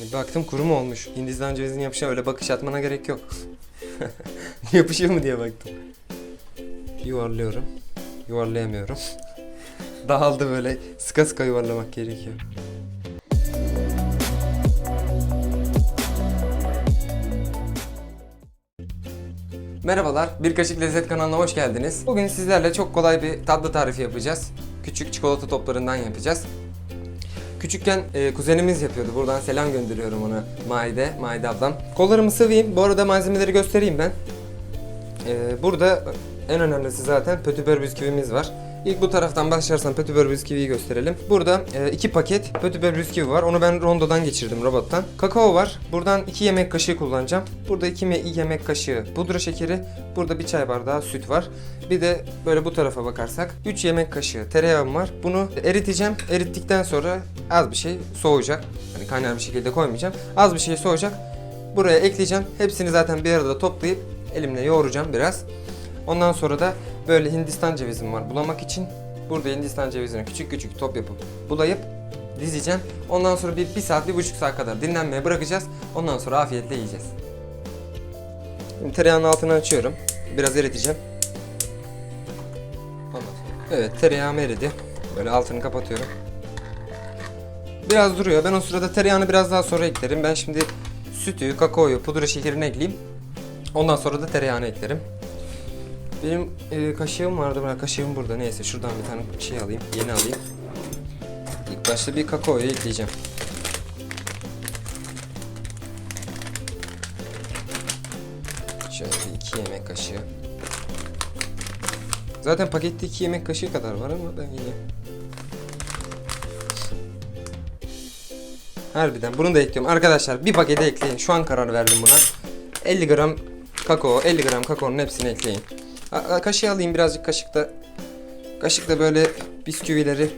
Hani baktım kuru mu olmuş. Hindistan cevizini yapışan öyle bakış atmana gerek yok. Yapışıyor mu diye baktım. Yuvarlıyorum. Yuvarlayamıyorum. Dağıldı böyle. Sıka sıka yuvarlamak gerekiyor. Merhabalar, Bir Kaşık Lezzet kanalına hoş geldiniz. Bugün sizlerle çok kolay bir tatlı tarifi yapacağız. Küçük çikolata toplarından yapacağız. Küçükken e, kuzenimiz yapıyordu. Buradan selam gönderiyorum ona. Maide, Maide ablam. Kollarımı sıvayım. Bu arada malzemeleri göstereyim ben. E, burada en önemlisi zaten pötübör bisküvimiz var. İlk bu taraftan başlarsam pötübör bisküviyi gösterelim. Burada e, iki paket pötübör bisküvi var. Onu ben rondodan geçirdim robottan. Kakao var. Buradan 2 yemek kaşığı kullanacağım. Burada 2 yemek kaşığı pudra şekeri. Burada bir çay bardağı süt var. Bir de böyle bu tarafa bakarsak 3 yemek kaşığı tereyağım var. Bunu eriteceğim. Erittikten sonra az bir şey soğuyacak. Hani kaynar bir şekilde koymayacağım. Az bir şey soğuyacak. Buraya ekleyeceğim. Hepsini zaten bir arada toplayıp elimle yoğuracağım biraz. Ondan sonra da böyle Hindistan cevizim var bulamak için. Burada Hindistan cevizini küçük küçük top yapıp bulayıp dizeceğim. Ondan sonra bir, bir saat, bir buçuk saat kadar dinlenmeye bırakacağız. Ondan sonra afiyetle yiyeceğiz. Şimdi tereyağının altını açıyorum. Biraz eriteceğim. Evet tereyağım eridi. Böyle altını kapatıyorum. Biraz duruyor. Ben o sırada tereyağını biraz daha sonra eklerim. Ben şimdi sütü, kakaoyu, pudra şekerini ekleyeyim. Ondan sonra da tereyağını eklerim. Benim e, kaşığım vardı. Ben kaşığım burada. Neyse şuradan bir tane şey alayım. Yeni alayım. İlk başta bir kakaoyu ekleyeceğim. Şöyle bir iki yemek kaşığı. Zaten pakette iki yemek kaşığı kadar var ama ben yine... Harbiden bunu da ekliyorum. Arkadaşlar bir pakete ekleyin. Şu an karar verdim buna. 50 gram kakao, 50 gram kakaonun hepsini ekleyin. A- Kaşığı alayım birazcık kaşıkta. Kaşıkla böyle bisküvileri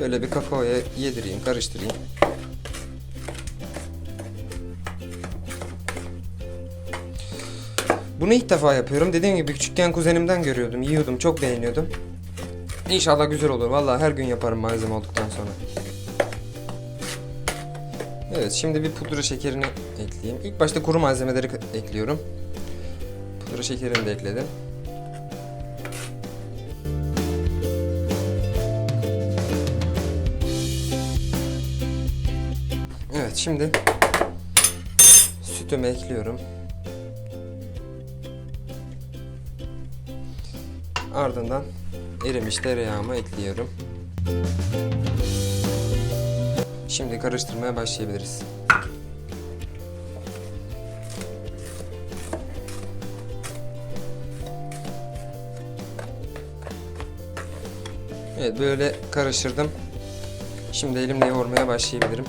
böyle bir kakaoya yedireyim, karıştırayım. Bunu ilk defa yapıyorum. Dediğim gibi küçükken kuzenimden görüyordum, yiyordum, çok beğeniyordum. İnşallah güzel olur. Vallahi her gün yaparım malzeme olduktan sonra. Evet, şimdi bir pudra şekerini ekleyeyim. İlk başta kuru malzemeleri ekliyorum. Pudra şekerini de ekledim. Evet, şimdi sütümü ekliyorum. Ardından erimiş tereyağımı ekliyorum. Şimdi karıştırmaya başlayabiliriz. Evet böyle karıştırdım. Şimdi elimle yoğurmaya başlayabilirim.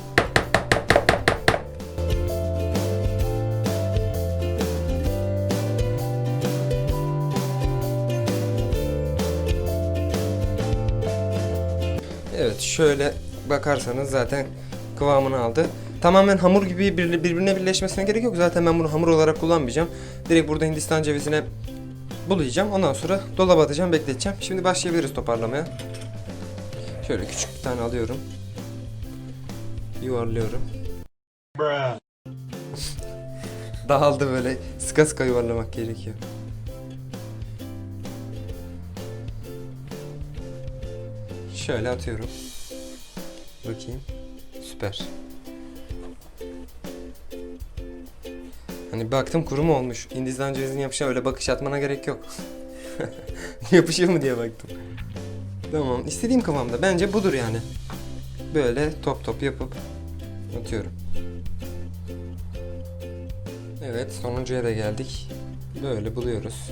Evet şöyle bakarsanız zaten kıvamını aldı. Tamamen hamur gibi bir- birbirine birleşmesine gerek yok. Zaten ben bunu hamur olarak kullanmayacağım. Direkt burada Hindistan cevizine bulayacağım. Ondan sonra dolaba atacağım, bekleteceğim. Şimdi başlayabiliriz toparlamaya. Şöyle küçük bir tane alıyorum. Yuvarlıyorum. Dağıldı böyle. Sıka sıka yuvarlamak gerekiyor. Şöyle atıyorum. Bakayım. Süper. Hani baktım kuru mu olmuş. Hindistan cevizini yapışan öyle bakış atmana gerek yok. Yapışıyor mu diye baktım. Tamam. istediğim kıvamda. Bence budur yani. Böyle top top yapıp atıyorum. Evet sonuncuya da geldik. Böyle buluyoruz.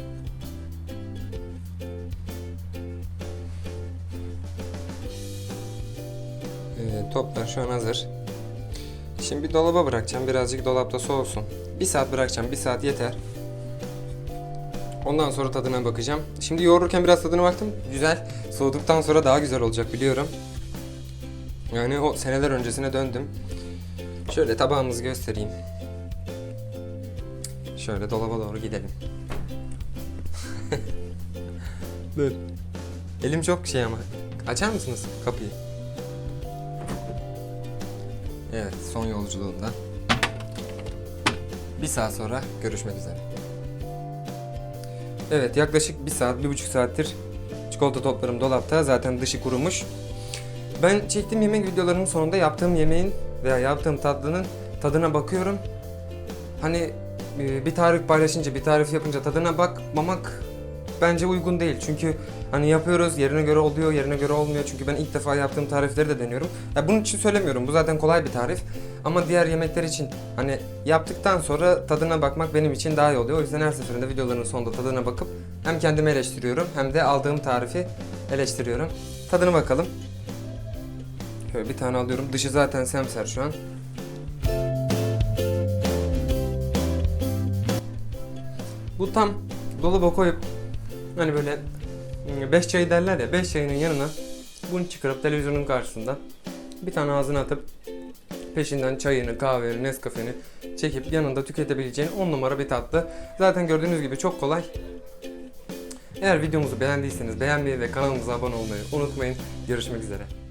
Evet, toplar şu an hazır. Şimdi bir dolaba bırakacağım. Birazcık dolapta soğusun. Bir saat bırakacağım. Bir saat yeter. Ondan sonra tadına bakacağım. Şimdi yoğururken biraz tadına baktım. Güzel. Soğuduktan sonra daha güzel olacak biliyorum. Yani o seneler öncesine döndüm. Şöyle tabağımızı göstereyim. Şöyle dolaba doğru gidelim. Dur. Elim çok şey ama. Açar mısınız kapıyı? Evet, son yolculuğunda. Bir saat sonra görüşmek üzere. Evet, yaklaşık bir saat, bir buçuk saattir çikolata toplarım dolapta. Zaten dışı kurumuş. Ben çektiğim yemek videolarının sonunda yaptığım yemeğin veya yaptığım tatlının tadına bakıyorum. Hani e, bir tarif paylaşınca, bir tarif yapınca tadına bakmamak bence uygun değil. Çünkü hani yapıyoruz, yerine göre oluyor, yerine göre olmuyor. Çünkü ben ilk defa yaptığım tarifleri de deniyorum. Ya bunun için söylemiyorum. Bu zaten kolay bir tarif. Ama diğer yemekler için hani yaptıktan sonra tadına bakmak benim için daha iyi oluyor. O yüzden her seferinde videoların sonunda tadına bakıp hem kendimi eleştiriyorum hem de aldığım tarifi eleştiriyorum. Tadına bakalım. Şöyle bir tane alıyorum. Dışı zaten semser şu an. Bu tam dolaba koyup hani böyle 5 çayı derler ya 5 çayının yanına bunu çıkarıp televizyonun karşısında bir tane ağzına atıp peşinden çayını, kahveni, Nescafe'ni çekip yanında tüketebileceğin 10 numara bir tatlı. Zaten gördüğünüz gibi çok kolay. Eğer videomuzu beğendiyseniz beğenmeyi ve kanalımıza abone olmayı unutmayın. Görüşmek üzere.